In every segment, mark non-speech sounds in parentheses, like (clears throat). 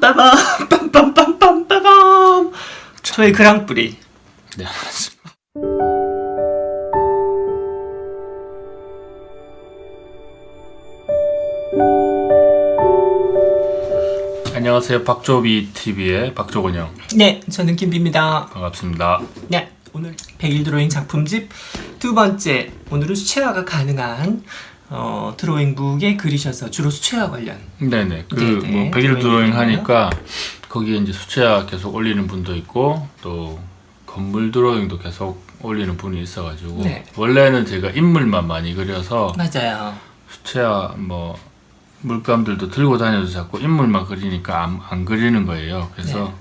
빰빠밤 빰빰빰빰빰빰 저의 그랑뿌리 네, 알겠습니다. 안녕하세요. 박조비 TV의 박조근영 네 저는 김비입니다 반갑습니다. 네 오늘 100일 드로잉 작품집 두 번째 오늘은 수채화가 가능한 어, 드로잉북에 그리셔서 주로 수채화 관련 네네. 그 네네. 뭐 100일 드로잉 드로잉 하니까 거기에 이제 수채화 계속 올리는 분도 있고 또 건물 드로잉도 계속 올리는 분이 있어가지고 네. 원래는 제가 인물만 많이 그려서 맞아요 수채화 뭐 물감들도 들고 다녀도 자꾸 인물만 그리니까 안, 안 그리는 거예요. 그래서 네.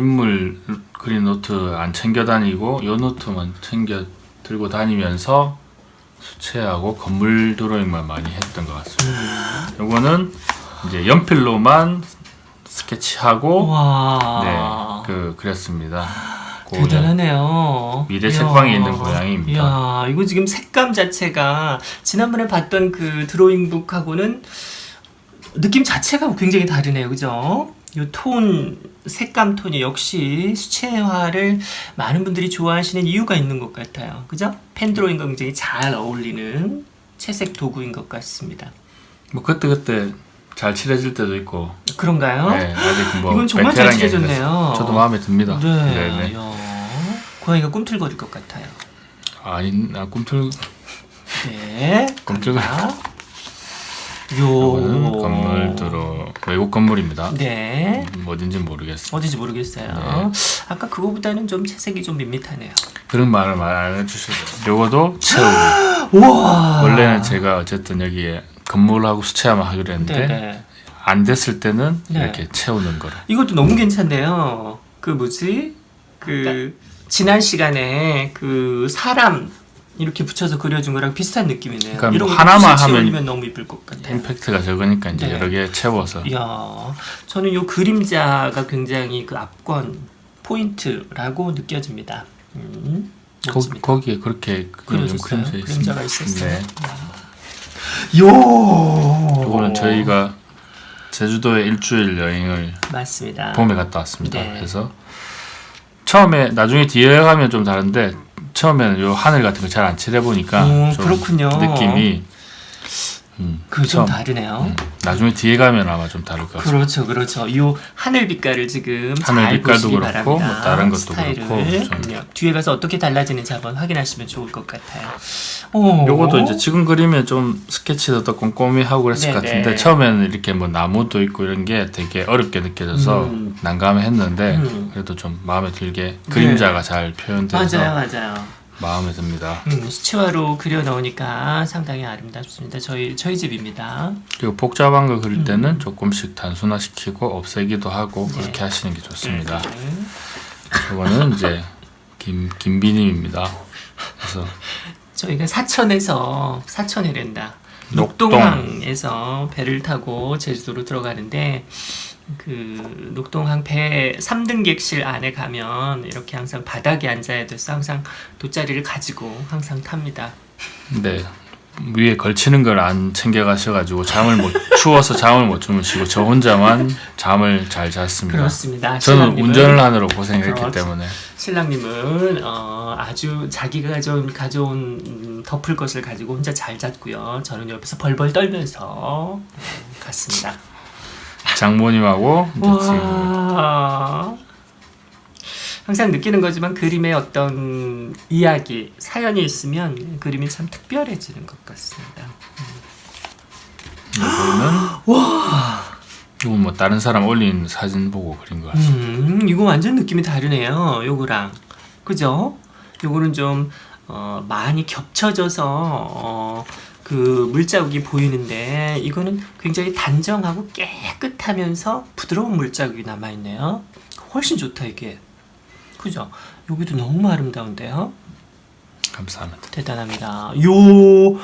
인물 그린 노트 안 챙겨 다니고 요 노트만 챙겨 들고 다니면서 수채하고 건물 드로잉만 많이 했던 것 같습니다. 음. 요거는 이제 연필로만 스케치하고 와 네, 그 그렸습니다. 그 대단하네요. 미래. 책방에 있는 모양입니다. 이야, 이거 지금 색감 자체가 지난번에 봤던 그 드로잉북하고는 느낌 자체가 굉장히 다르네요. 그죠? 이 톤, 색감 톤이 역시 수채화를 많은 분들이 좋아하시는 이유가 있는 것 같아요. 그죠? 펜 드로잉과 굉장히 잘 어울리는 채색 도구인 것 같습니다. 뭐 그때 그때 잘 칠해질 때도 있고 그런가요? 네, 아직 뭐 이건 정말 잘 베테랑이 칠해졌네요. 아니라서 저도 마음에 듭니다. 네. 네 네. 이야, 고양이가 꿈틀거릴 것 같아요. 아니 나 꿈틀 네. 꿈틀거려. 갑니다. 이거는 요. 건물들어 외국 건물입니다. 네. 음, 어딘지 모르겠어. 어디지 모르겠어요. 네. 아까 그거보다는 좀 채색이 좀 밋밋하네요. 그런 말을 말 안 해주셔도. 요거도 채우기. 우와. 원래는 제가 어쨌든 여기에 건물하고 수채화만 하기로 했는데 네네. 안 됐을 때는 네. 이렇게 채우는 거로. 이것도 너무 괜찮네요. 그 뭐지? 그 지난 시간에 그 사람 이렇게 붙여서 그려준 거랑 비슷한 느낌이네요. 그러니까 이런 뭐거 하나만 하면 너무 이쁠 것 같아요. 임팩트가 적으니까 이제 네. 여러 개 채워서. 이야, 저는 요 그림자가 굉장히 그 압권 포인트라고 느껴집니다. 음, 거, 멋집니다. 거 기에 그렇게 그 그려졌어요. 그림자. 그림자 가 있었어요. 네. 요. 요거는 저희가 제주도에 일주일 여행을 맞습니다. 봄에 갔다 왔습니다. 네. 그래서 처음에 나중에 뒤에 가면 좀 다른데 처음에는 요 하늘 같은 거 잘 안 칠해 보니까 음, 좀 그렇군요. 느낌이 음, 그좀 처음, 다르네요. 음, 나중에 뒤에 가면 아마 좀 다를 것 같습니다. 그렇죠, 그렇죠. 요 하늘 빛깔을 지금 하늘 잘 빛깔도 보시기 그렇고, 바랍니다. 뭐 다른 것도 스타일을. 그렇고 좀- 네, 뒤에 가서 어떻게 달라지는지 한번 확인하시면 좋을 것 같아요. 오. 요것도 이제 지금 그리면 좀 스케치도 더 꼼꼼히 하고 그랬을 것 네네. 같은데 처음에는 이렇게 뭐 나무도 있고 이런 게 되게 어렵게 느껴져서 음. 난감했는데 음. 그래도 좀 마음에 들게 그림자가 잘 표현돼서 맞아요, 맞아요. 마음에 듭니다. 음, 수채화로 그려 넣으니까 상당히 아름답습니다. 저희 저희 집입니다. 그리고 복잡한 거 음. 그릴 때는 조금씩 단순화시키고 없애기도 하고 네. 그렇게 하시는 게 좋습니다. 음. 이거는 이제 김 김비님입니다. 그래서 저희가 사천에서 사천이란다. 녹동. 녹동항에서 배를 타고 제주도로 들어가는데 그 녹동항 배 3등 객실 안에 가면 이렇게 항상 바닥에 앉아야 돼서 항상 돗자리를 가지고 항상 탑니다. 네 위에 걸치는 걸 안 챙겨 가셔가지고 잠을 못 (laughs) 추워서 잠을 못 주무시고 저 혼자만 잠을 잘 잤습니다. 그렇습니다. 저는 운전을 하느라 고생했기 그렇죠. 때문에 신랑님은 어, 아주 자기가 가져온, 가져온 음, 덮을 것을 가지고 혼자 잘 잤고요. 저는 옆에서 벌벌 떨면서 음, 갔습니다. 장모님하고 와. 항상 느끼는 거지만 그림에 어떤 이야기, 사연이 있으면 그림이 참 특별해지는 것 같습니다. 이거는 이건 뭐 다른 사람 올린 사진 보고 그린 거 같습니다. 음, 이거 완전 느낌이 다르네요. 요거랑. 그죠? 요거는 좀 어, 많이 겹쳐져서 어, 그 물자국이 보이는데 이거는 굉장히 단정하고 깨끗하면서 부드러운 물자국이 남아 있네요. 훨씬 좋다 이게. 그죠? 여기도 너무 아름다운데요. 감사합니다. 대단합니다. 요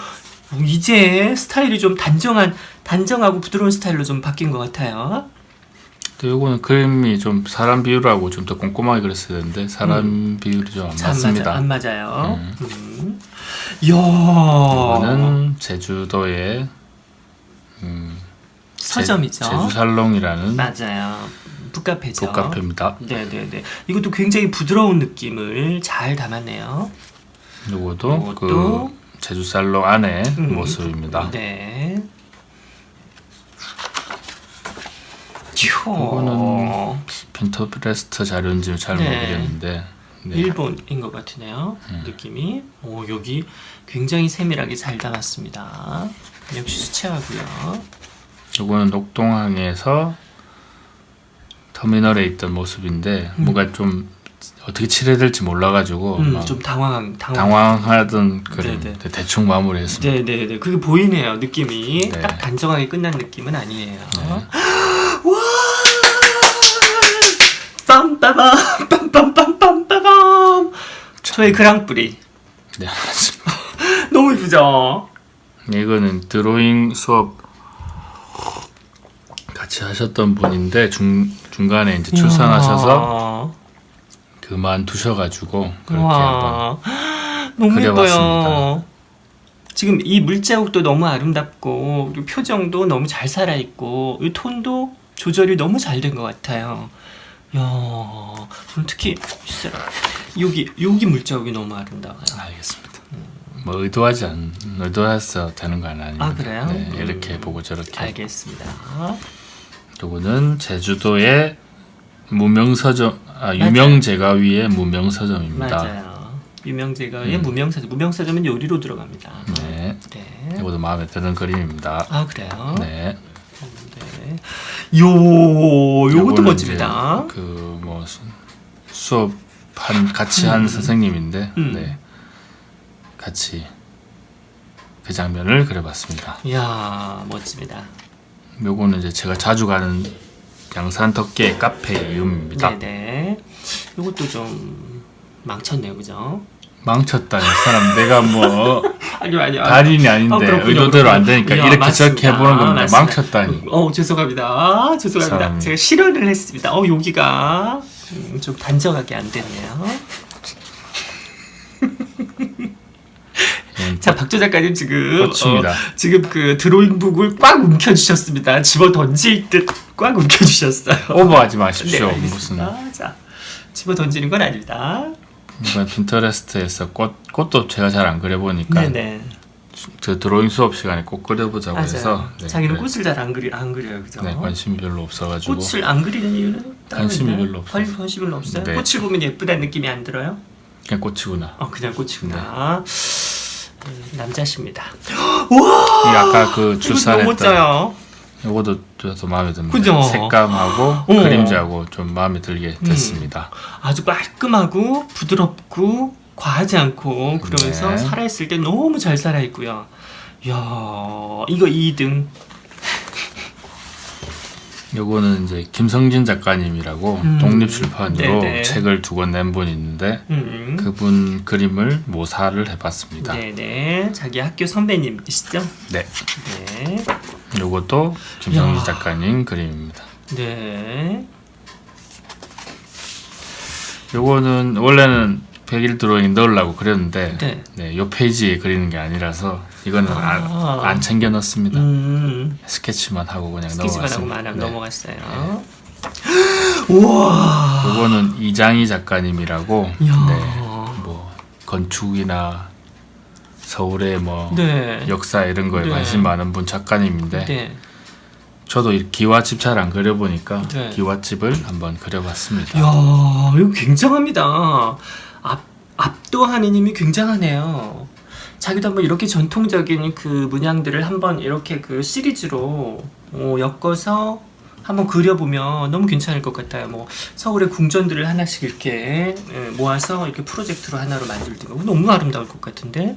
이제 스타일이 좀 단정한 단정하고 부드러운 스타일로 좀 바뀐 것 같아요. 또 요거는 그림이 좀 사람 비율하고 좀 더 꼼꼼하게 그렸어야 되는데 사람 비율이 좀안 음. 잘 맞습니다. 맞아, 안 맞아요. 음. 음. 이야. 이거는 제주도의 음, 서점이죠. 제주 살롱이라는 맞아요. 북카페죠. 북카페입니다. 네 네 네. 이것도 굉장히 부드러운 느낌을 잘 담았네요. 요것도 요것도 그 제주 살롱 안에 음. 모습입니다. 네. 요거는 초. 핀터레스트 자료인지 잘 네. 모르겠는데 네. 일본인 것 같으네요. 느낌이. 오 여기 굉장히 세밀하게 잘 담았습니다. 역시 수채화고요. 요거는 녹동항에서 터미널에 있던 모습인데 뭔가 좀 어떻게 칠해야 될지 몰라가지고 음, 막좀 당황 당황. 당황하던 그림 네네. 대충 마무리했습니다. 네네네. 그게 보이네요. 느낌이 네. 딱 단정하게 끝난 느낌은 아니에요. 네. (gasps) 와! 빰빠밤 저의 그랑뿌리 네, 맞습니다. (laughs) 너무 이쁘죠? 이거는 드로잉 수업 같이 하셨던 분인데 중 중간에 이제 출산하셔서 그만두셔가지고 그렇게 한번 (gasps) 너무 그려봤습니다. 예뻐요. 지금 이 물자국도 너무 아름답고 그리고 표정도 너무 잘 살아 있고 이 톤도 조절이 너무 잘 된 것 같아요. 야, 저는 특히 여기 여기 물자국이 너무 아름다워요. 알겠습니다. 뭐 의도하지 않 의도해서 되는 건 아닙니다. 아, 그래요? 네, 음. 이렇게 보고 저렇게. 알겠습니다. 요거는 제주도의 무명서점 아 유명제가위의 무명서점입니다. 맞아요. 유명제가의 음. 무명사점. 무명사점은 요리로 들어갑니다. 네. 네. 이것도 마음에 드는 그림입니다. 아 그래요? 네. 네. 요 요것도 멋집니다. 이제 그뭐 수업 한 같이 한 선생님인데 음. 네. 같이 그 장면을 그려봤습니다. 이야 멋집니다. 요거는 이제 제가 자주 가는 양산 덕계 카페 이름입니다. 네네. 요것도 좀 망쳤네요, 그죠? 망쳤다니 사람 내가 뭐 (laughs) 아니요 아니요. 달인이 아닌데 어, 그렇군요, 의도대로 안 그렇군요. 되니까 이야, 이렇게. 저렇게 해보는 겁니다. 맞습니다. 망쳤다니. 어 죄송합니다. 죄송합니다. 사람이. 제가 실현을 했습니다. 어 여기가 음, 좀 단정하게 안 됐네요. 음, 자 박조 작가님 지금. 어, 지금 그 드로잉북을 꽉 움켜주셨습니다. 집어 던질 듯 꽉 움켜주셨어요. 오버하지 마십시오. 네, 무슨. 자 집어 던지는 건 아닙니다. 이번 핀터레스트에서 꽃 꽃도 제가 잘 안 그려보니까 네네 저 드로잉 수업 시간에 꼭 그려보자고 맞아요. 해서 네, 자기는 그래- 꽃을 잘 안 그리 안 그려요, 그죠? 네, 관심이 별로 없어가지고 꽃을 안 그리는 이유는 따로 관심이 있나요? 별로 없어서. 관- 관심이 별로 없어요. 네. 꽃을 보면 예쁘다는 느낌이 안 들어요? 그냥 꽃이구나. 어 그냥 꽃이구나. 음, 남자십니다. (gasps) 이 아까 그 이거 너무 출산했던 멋져요. 요거도 저도 마음에 듭니다. 그죠? 색감하고 어. 그림자하고 좀 마음에 들게 음. 됐습니다. 아주 깔끔하고 부드럽고 과하지 않고 그러면서 네. 살아있을 때 너무 잘 살아있고요. 이야 이거 2등. 요거는 이제 김성진 작가님이라고 음. 독립출판으로 네네. 책을 두 권 낸 분이 있는데 음. 그분 그림을 모사를 해봤습니다. 네네 자기 학교 선배님이시죠? 네. 네. 요것도 김성진 야. 작가님 그림입니다. 네. 요거는 원래는 100일 드로잉 넣으려고 그렸는데 네. 네, 요 페이지에 그리는 게 아니라서 이거는 안, 아. 안 챙겨 넣습니다. 음. 스케치만 하고 그냥 스케치만 하고 넘어갔습니다. 만 네. 넘어갔어요. 우와. 요거는 이장희 작가님이라고 이야. 네, 뭐 건축이나 서울의 뭐 네. 역사 이런 거에 네. 관심 많은 분 작가님인데 네. 저도 이 기와집 잘 안 그려보니까 네. 기와집을 한번 그려봤습니다. 이야, 이거 굉장합니다. 앞 압도하는 힘이 굉장하네요. 자기도 한번 이렇게 전통적인 그 문양들을 한번 이렇게 그 시리즈로 어, 엮어서 한번 그려보면 너무 괜찮을 것 같아요. 뭐 서울의 궁전들을 하나씩 이렇게 예, 모아서 이렇게 프로젝트로 하나로 만들든가 너무 아름다울 것 같은데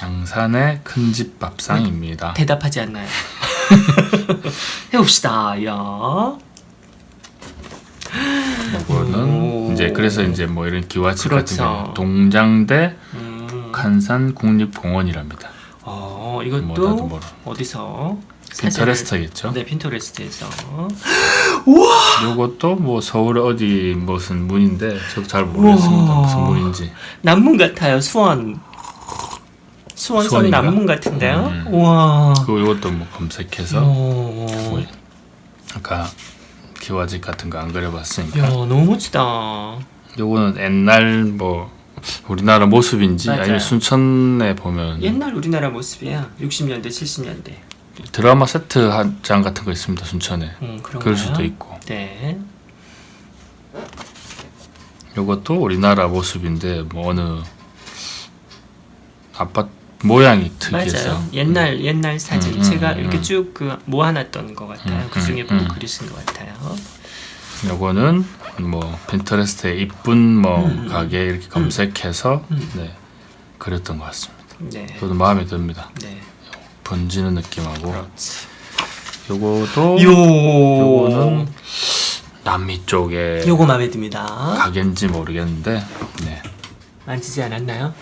양산의 큰 집 밥상입니다. 대답하지 않나요? (laughs) 해봅시다. 야. 이거는 오. 이제 그래서 이제 뭐 이런 기와집 같은 그렇죠. 경우 동장대 음. 간산 국립공원이랍니다. 어, 이것도 뭐라. 어디서? 핀터레스트겠죠. 네, 핀터레스트에서. 요것도 뭐 서울 어디 무슨 문인데 저도 잘 모르겠습니다. 우와. 무슨 문인지. 남문 같아요. 수원. 수원인가? 남문 같은데요. 음. 우와. 그리고 이것도 뭐 검색해서 오. 뭐 아까 기와집 같은 거 안 그려봤으니까 야 너무 멋지다. 요거는 옛날 뭐 우리나라 모습인지 맞아요. 아니면 순천에 보면 옛날 우리나라 모습이야. 60년대, 70년대. 드라마 세트 한 장 같은 거 있습니다 순천에 음, 그런 그럴 수도 있고 네. 요것도 우리나라 모습인데 뭐 어느 아파트 모양이 특이해서 맞아요. 옛날 옛날 사진 음, 음, 제가 음, 이렇게 음. 쭉그 모아놨던 것 같아요. 음, 그 중에 음, 음. 그리신 것 같아요. 요거는 뭐 핀터레스트에 이쁜 뭐 음, 음. 가게 이렇게 검색해서 음. 네 그렸던 것 같습니다. 네. 저도 마음에 듭니다. 네. 번지는 느낌하고 그렇지. 요것도 요. 요거는 남미 쪽에 요거 마음에 듭니다. 가게인지 모르겠는데 네. 만지지 않았나요?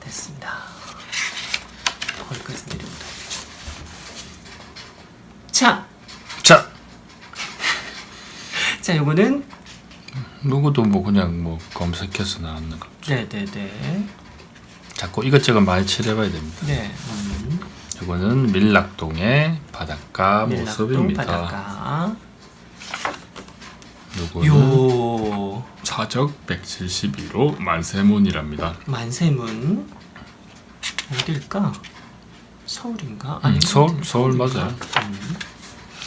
됐습니다. 거기까지 내려온다. 자, 자 (laughs) 자 요거는 누구도 뭐 그냥 뭐 검색해서 나왔는 거. 네 네 네. 자꾸 이것저것 많이 칠해봐야 됩니다. 네. 음. 이거는 밀락동의 바닷가 밀락동 모습입니다. 바닷가. 요거는 요 사적 171호 만세문이랍니다. 만세문 어딜까? 서울인가? 음, 서울? 서울 맞아요. 음.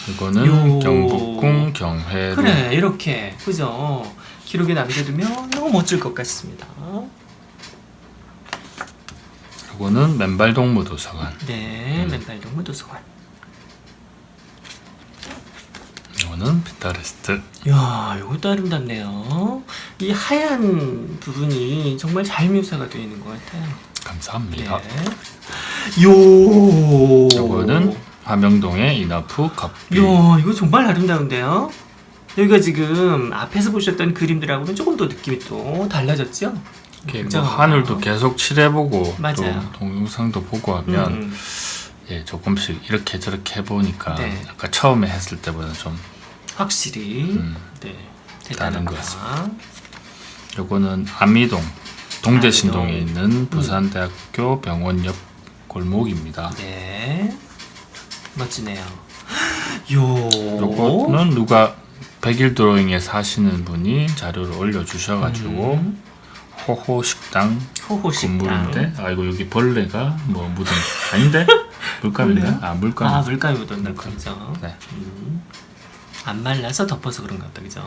이거는 요. 경복궁 경회로 그래 이렇게 그죠? 기록에 남겨두면 너무 멋질 것 같습니다. 이거는 맨발동무 도서관. 네, 음. 맨발 동무 도서관. 이거는 핀터레스트. 야, 이것도 아름답네요. 이 하얀 부분이 정말 잘 묘사가 되어 있는 것 같아요. 네. 감사합니다. 요. 이거는 화명동의 이나프 커피. 야, 이거 정말 아름다운데요. 여기가 지금 앞에서 보셨던 그림들하고는 조금 더 느낌이 또 달라졌죠? 이렇게 뭐. 하늘도 계속 칠해보고 맞아요. 또 동영상도 보고 하면 음, 예, 조금씩 이렇게 저렇게 해보니까 네. 아까 처음에 했을 때보다 좀 확실히 음, 네, 다른. 것 같습니다. 요거는 아미동 동대 신동에 아미동. 있는 부산대학교 병원 옆 골목입니다. 네, 멋지네요. 요. 요거는 누가 백일 드로잉에 사시는 분이 자료를 올려주셔가지고 음, 호호 식당 호호 식당. 건물인데 아이고 여기 벌레가 뭐 묻은 아닌데 (laughs) 물감인가? 아 물감. 아 물감이 묻었나 보죠. 네. 음. 안 말라서 덮어서 그런가 보다 그죠.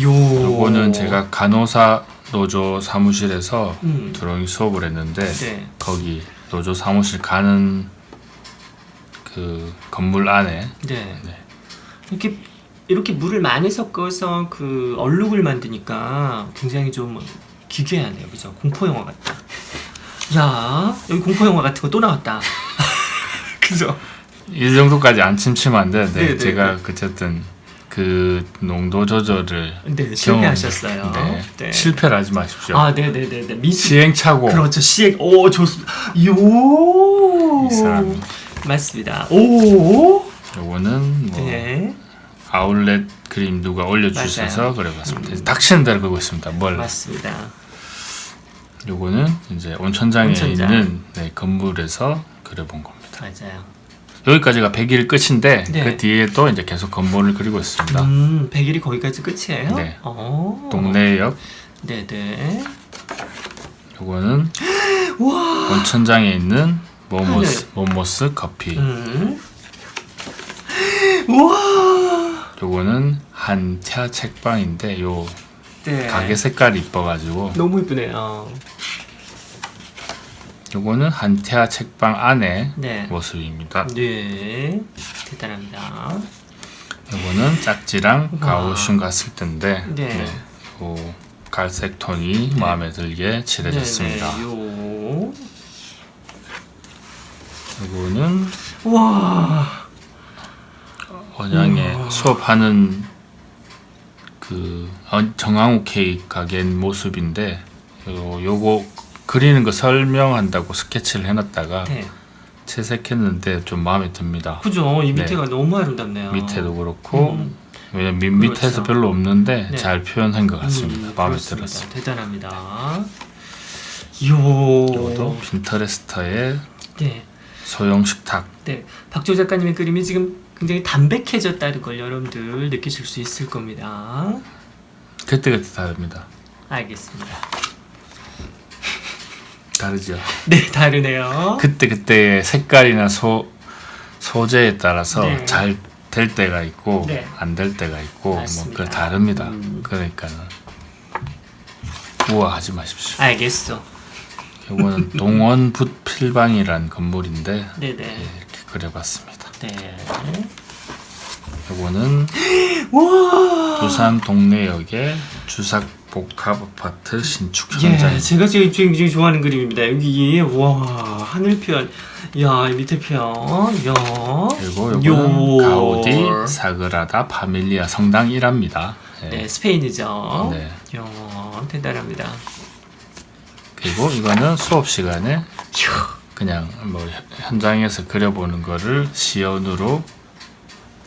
요. 요거는 제가 간호사 노조 사무실에서 음. 드로잉 수업을 했는데 네. 거기 노조 사무실 가는 그 건물 안에 네. 네. 이렇게 이렇게 물을 많이 섞어서 그 얼룩을 만드니까 굉장히 좀 기괴하네요, 그죠? 공포 영화 같다. (laughs) 야 여기 공포 영화 같은 거 또 나왔다. (laughs) 그죠? 이 정도까지 안 침침한데 네, 네, 네, 제가 어쨌든 그 농도 조절을 네 실패하셨어요. 네. 네. 실패를 하지 마십시오. 아, 네, 네, 네, 네. 미시. 시행착오 그렇죠. 시액. 오, 좋습니다. 요. 이 사람이 맞습니다. 오. 요거는 뭐 네. 아울렛 그림 누가 올려주셔서 맞아요. 그려봤습니다. 음. 닥치는 그리고 있습니다. 뭘 맞습니다. 요거는 이제 온천장에 온천장. 있는 네, 건물에서 그려본 겁니다. 맞아요. 여기까지가 100일 끝인데 네. 그 뒤에 또 이제 계속 건물을 그리고 있습니다. 음, 100일이 거기까지 끝이에요? 네. 어. 동네역 네, 네. 요거는 (gasps) 와. 온천장에 있는 모모스 모모스 커피. 음. (gasps) 우와. 요거는 한차 책방인데 요 네. 가게 색깔이 이뻐가지고 너무 이쁘네요. 요거는 한태아 책방 안에 네. 모습입니다. 네. 대단합니다. 요거는 짝지랑. 가오슝 갔을 때인데 네. 네. 요 갈색 톤이 마음에 들게 칠해졌습니다. 네, 네. 요. 요거는 와. 언양에 우와. 수업하는 그 어- 정황우 케이크 가게 모습인데 요, 요거 그리는 거 설명한다고 스케치를 해놨다가 네. 채색했는데 좀 마음에 듭니다. 그죠? 이 네. 밑에가 너무 아름답네요. 밑에도 그렇고 음. 왜냐면 밑 밑에서 그렇죠. 별로 없는데 네. 잘 표현한 것 같습니다. 음, 마음에 그렇습니다. 들었어요. 대단합니다. 이것도 요. 핀터레스터의 네. 소형 식탁. 네. 박조 작가님의 그림이 지금 굉장히 담백해졌다는 걸 여러분들 느끼실 수 있을 겁니다. 그때그때 다릅니다. 알겠습니다. 다르죠. 네, 다르네요. 그때 그때의 색깔이나 소 소재에 따라서 네. 잘될 때가 있고 네. 안될 때가 있고. 뭐그 다릅니다. 음. 그러니까는 우아하지 마십시오. 알겠어. 이거는 (laughs) 동원 붓 필방이란 건물인데 네네. 예, 이렇게 그려봤습니다. 네. 이거는 (gasps) 와. 부산 동래역의 주삭 복합 아파트 신축 예, 현장. 제가 지금 굉장히 좋아하는 그림입니다. 여기 와 하늘 표현, 야 밑에 표현, 야. 그리고 요. 가우디 사그라다 파밀리아 성당이랍니다. 예. 네, 스페인이죠. 네. 야 대단합니다. 그리고 이거는 수업 시간에 휴. 그냥 뭐 현장에서 그려보는 거를 시연으로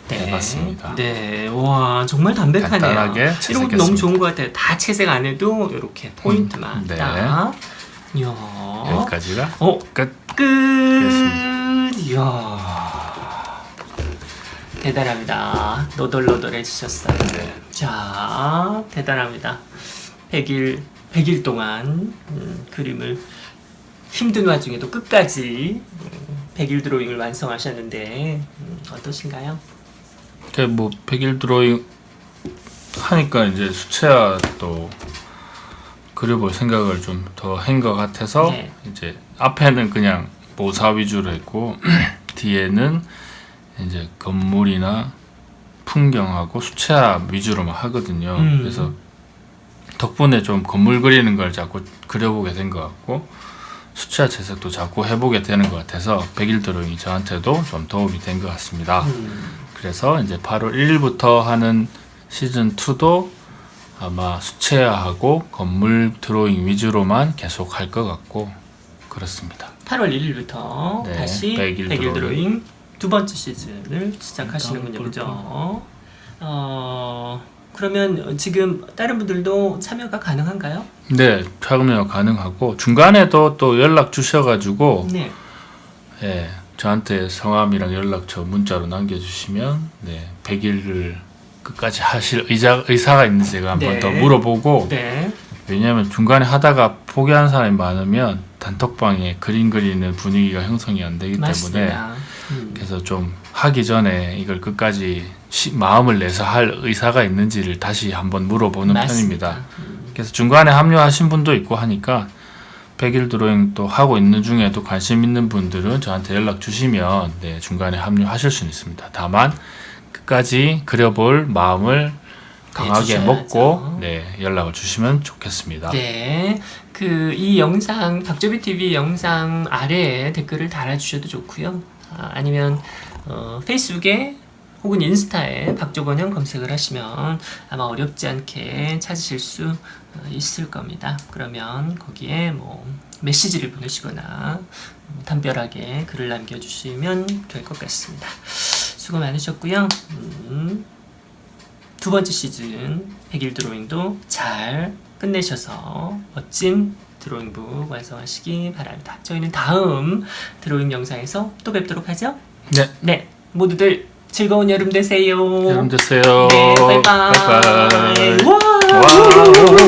네. 해봤습니다. 네, 와 정말 담백하네요. 간단하게 이런 것도. 너무 좋은 것 같아요. 다 채색 안 해도 이렇게 포인트만 음, 네. 딱. 이야. 여기까지가 어, 끝. 끝. 이야. 대단합니다. 노돌노돌해지셨어요. 네. 자, 대단합니다. 100일, 100일 동안 음, 그림을 힘든 와중에도 끝까지 음, 100일 드로잉을 완성하셨는데 음, 어떠신가요? 그뭐 백일 드로잉 하니까 이제 수채화 또 그려볼 생각을 좀 더 한 것 같아서 네. 이제 앞에는 그냥 모사 위주로 했고 (clears throat) 뒤에는 이제 건물이나 풍경하고 수채화 위주로만 하거든요. 음. 그래서 덕분에 좀 건물 그리는 걸 자꾸 그려보게 된 것 같고 수채화 채색도 자꾸 해보게 되는 것 같아서 백일 드로잉이 저한테도 좀 도움이 된 것 같습니다. 음, 그래서 이제 8월 1일부터 하는 시즌 2도 아마 수채화하고 건물 드로잉 위주로만 계속 할 것 같고 그렇습니다. 8월 1일부터 네, 다시 100일 100일, 드로잉. 두 번째 시즌을 시작하시는군요. 일단 그죠? 어, 그러면 지금 다른 분들도 참여가 가능한가요? 네, 참여 가능하고 중간에도 또 연락 주셔가지고 네. 예, 저한테 성함이랑 연락처 문자로 남겨주시면 네, 100일을 끝까지 하실 의자, 의사가 있는지 제가 한번 네. 더 물어보고 네. 왜냐하면 중간에 하다가 포기하는 사람이 많으면 단톡방에 그림 그리는 분위기가 형성이 안 되기 때문에 맞습니다. 음. 그래서 좀 하기 전에 이걸 끝까지 시- 마음을 내서 할 의사가 있는지를 다시 한번 물어보는 맞습니다. 편입니다. 그래서 중간에 합류하신 분도 있고 하니까 100일 드로잉 또 하고 있는 중에도 관심 있는 분들은 저한테 연락 주시면 네, 중간에 합류하실 수는 있습니다. 다만 끝까지 그려볼 마음을 강하게 주셔야죠. 먹고 네, 연락을 주시면 좋겠습니다. 네. 그 이 영상 박조비 TV 영상 아래에 댓글을 달아주셔도 좋고요. 아, 아니면 어, 페이스북에 혹은 인스타에 박조건형 검색을 하시면 아마 어렵지 않게 찾으실 수 어, 있을 겁니다. 그러면 거기에 뭐 메시지를 보내시거나 음, 담벼락에 글을 남겨주시면 될 것 같습니다. 수고 많으셨고요. 음, 두 번째 시즌 100일 드로잉도 잘 끝내셔서 멋진 드로잉북 완성하시기 바랍니다. 저희는 다음 드로잉 영상에서 또 뵙도록 하죠. 네, 네, 모두들 즐거운 여름 되세요. 여러분 되세요. 네, 바이바이. 바이바이. 와! 와우.